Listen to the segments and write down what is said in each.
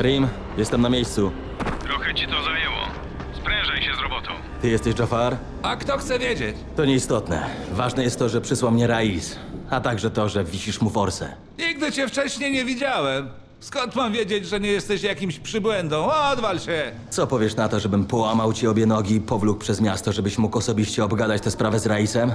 Karim, jestem na miejscu. Trochę ci to zajęło. Sprężaj się z robotą. Ty jesteś Jafar? A kto chce wiedzieć? To nieistotne. Ważne jest to, że przysłał mnie Raiz, a także to, że wisisz mu forsę. Nigdy cię wcześniej nie widziałem. Skąd mam wiedzieć, że nie jesteś jakimś przybłędą? Odwal się! Co powiesz na to, żebym połamał ci obie nogi i powlókł przez miasto, żebyś mógł osobiście obgadać tę sprawę z Raisem?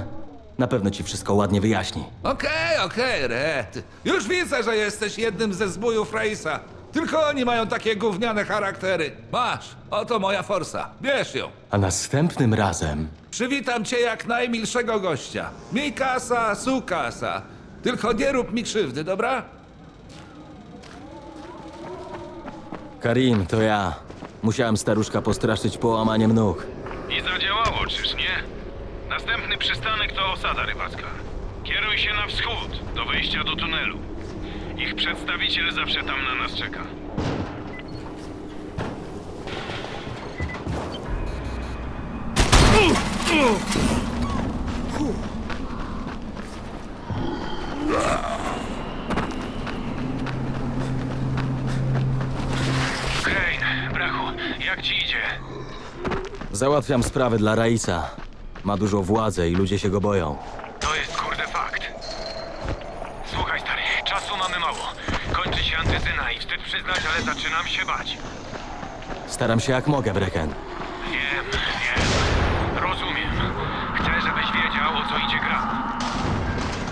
Na pewno ci wszystko ładnie wyjaśni. Okej, okej, Red. Już widzę, że jesteś jednym ze zbójów Raisa. Tylko oni mają takie gówniane charaktery. Masz, oto moja forsa. Bierz ją. A następnym razem Przywitam cię jak najmilszego gościa. Mi kasa, su kasa. Tylko nie rób mi krzywdy, dobra? Karim, to ja. Musiałem staruszka postraszyć połamaniem nóg. I zadziałało, czyż nie? Następny przystanek to osada rybacka. Kieruj się na wschód, do wejścia do tunelu. Ich przedstawiciel zawsze tam na nas czeka. Crane, brachu, jak ci idzie? Załatwiam sprawy dla Raisa. Ma dużą władzę i ludzie się go boją. Mamy mało. Kończy się antyzyna i wstyd przyznać, ale zaczynam się bać. Staram się jak mogę, Brecken. Wiem, wiem. Rozumiem. Chcę, żebyś wiedział, o co idzie gra.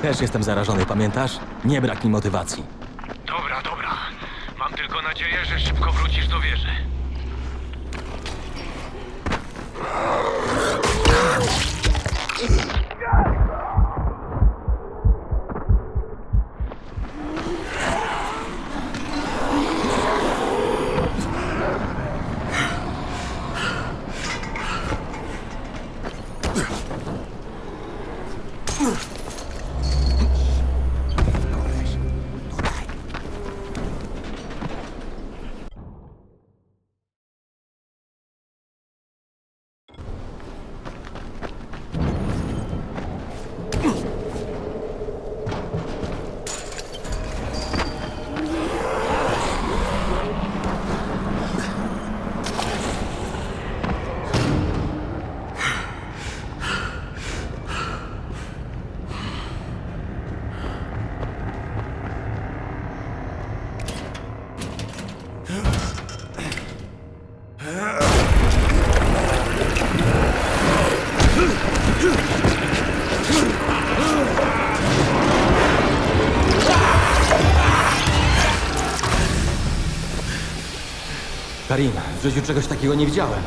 Też jestem zarażony, pamiętasz? Nie brak mi motywacji. Dobra, dobra. Mam tylko nadzieję, że szybko wrócisz do wieży. Ugh. Karim, w życiu czegoś takiego nie widziałem.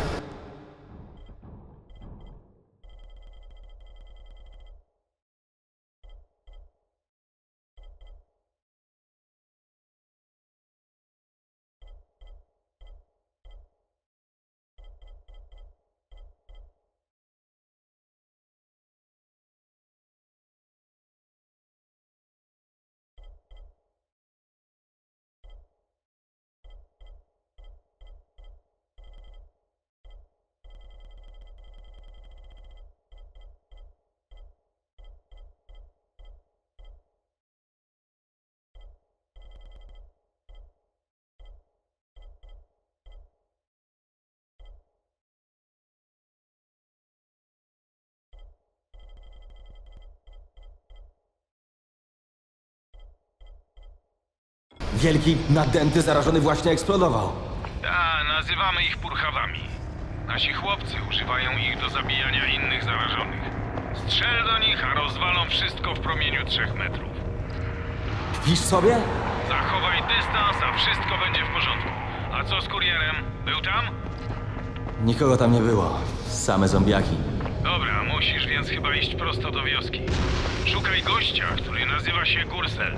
Wielki, nadęty, zarażony właśnie eksplodował. A, nazywamy ich purchawami. Nasi chłopcy używają ich do zabijania innych zarażonych. Strzel do nich, a rozwalą wszystko w promieniu trzech metrów. Pisz sobie? Zachowaj dystans, a wszystko będzie w porządku. A co z kurierem? Był tam? Nikogo tam nie było. Same zombiaki. Dobra, musisz więc chyba iść prosto do wioski. Szukaj gościa, który nazywa się Gursel.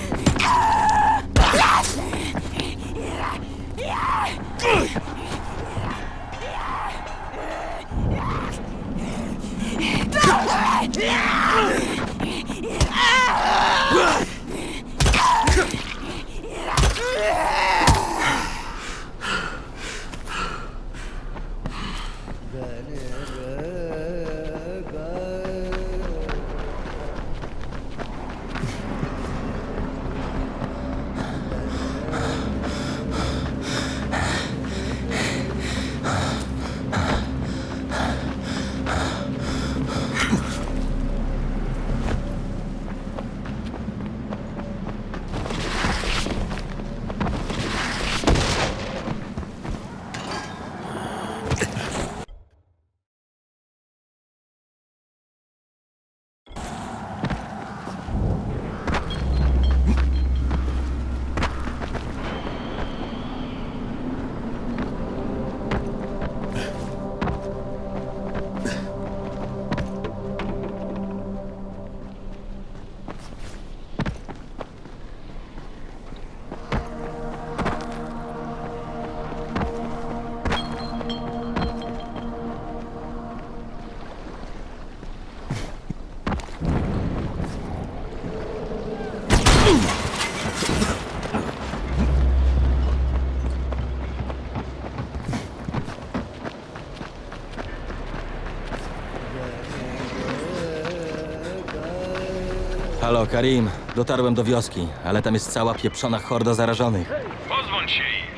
Halo, Karim. Dotarłem do wioski, ale tam jest cała pieprzona horda zarażonych. Pozbądź się ich.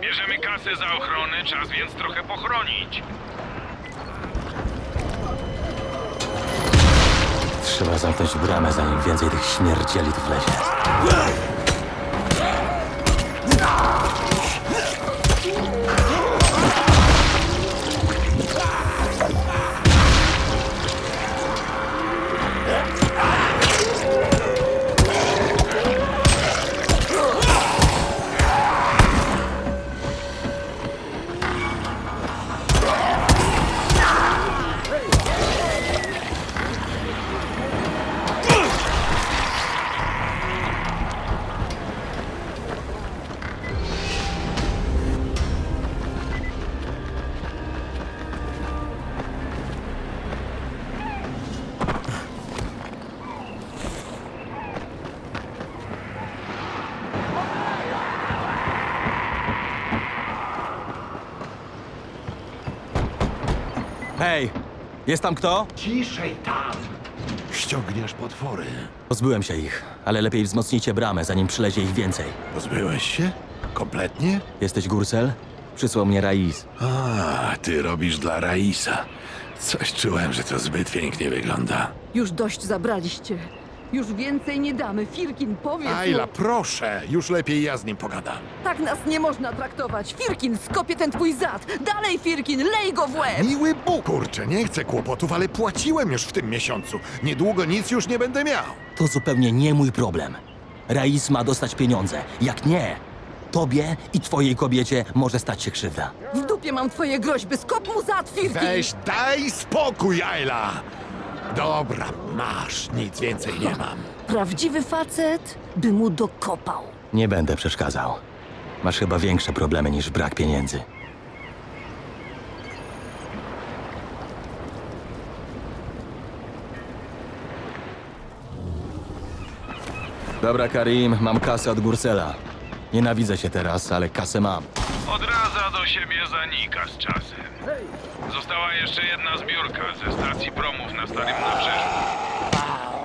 Bierzemy kasę za ochronę, czas więc trochę pochronić. Trzeba zamknąć bramę, zanim więcej tych śmierdzieli tu wlezie. Hej! Jest tam kto? Ciszej tam! Ściągniesz potwory. Pozbyłem się ich, ale lepiej wzmocnijcie bramę, zanim przylezie ich więcej. Pozbyłeś się? Kompletnie? Jesteś Gursel? Przysłał mnie Raiz. A, ty robisz dla Raisa. Coś czułem, że to zbyt pięknie wygląda. Już dość zabraliście. Już więcej nie damy. Firkin, powiedz Ayla, mu. proszę! Już lepiej ja z nim pogadam. Tak nas nie można traktować. Firkin, skopie ten twój zad. Dalej, Firkin, lej go w łeb. Miły Bóg! Kurczę, nie chcę kłopotów, ale płaciłem już w tym miesiącu. Niedługo nic już nie będę miał. To zupełnie nie mój problem. Raiz ma dostać pieniądze. Jak nie, tobie i twojej kobiecie może stać się krzywda. W dupie mam twoje groźby. Skop mu zad, Firkin. Weź, daj spokój, Ayla! Dobra, masz, nic więcej nie mam. Prawdziwy facet by mu dokopał. Nie będę przeszkadzał. Masz chyba większe problemy niż brak pieniędzy. Dobra, Karim, mam kasę od Gursela. Nienawidzę się teraz, ale kasę mam. Odradza do siebie zanika z czasem. Została jeszcze jedna zbiórka ze stacji promów na Starym Nabrzeżu.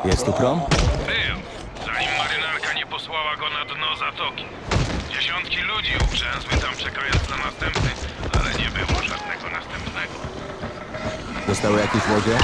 Jest tu prom? Był, zanim marynarka nie posłała go na dno zatoki. Dziesiątki ludzi uprzęzły tam czekając na następny, ale nie było żadnego następnego. Dostały jakieś łodzie?